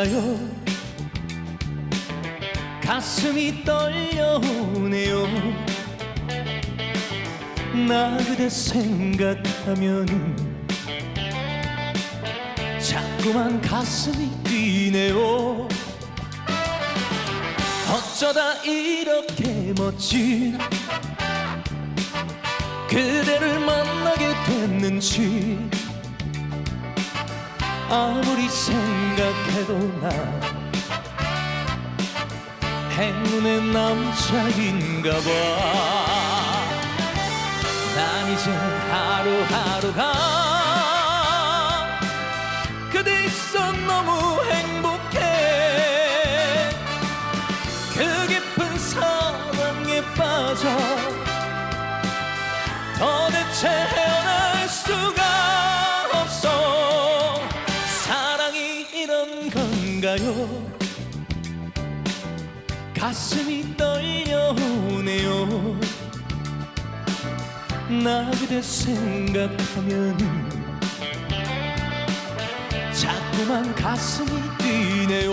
건가요? 가슴이 떨려오네요. 나 그대 생각하면 자꾸만 가슴이 뛰네요. 어쩌다 이렇게 멋진 그대를 만나게 됐는지 아무리 생각해도 나 행운의 남자인가 봐. 난 이제 하루하루가 그대 있어 너무 행복해. 그 깊은 사랑에 빠져 도대체 가요. 가슴이 떨려오네요. 나 그대 생각하면 자꾸만 가슴이 뛰네요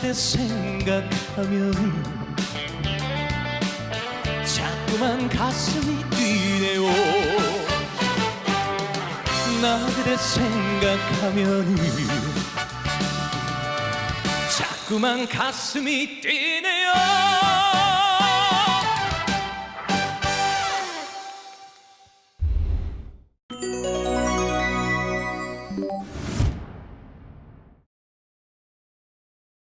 그대 생각하면 자꾸만 가슴이 뛰네요. 나 그대 생각하면 자꾸만 가슴이 뛰네요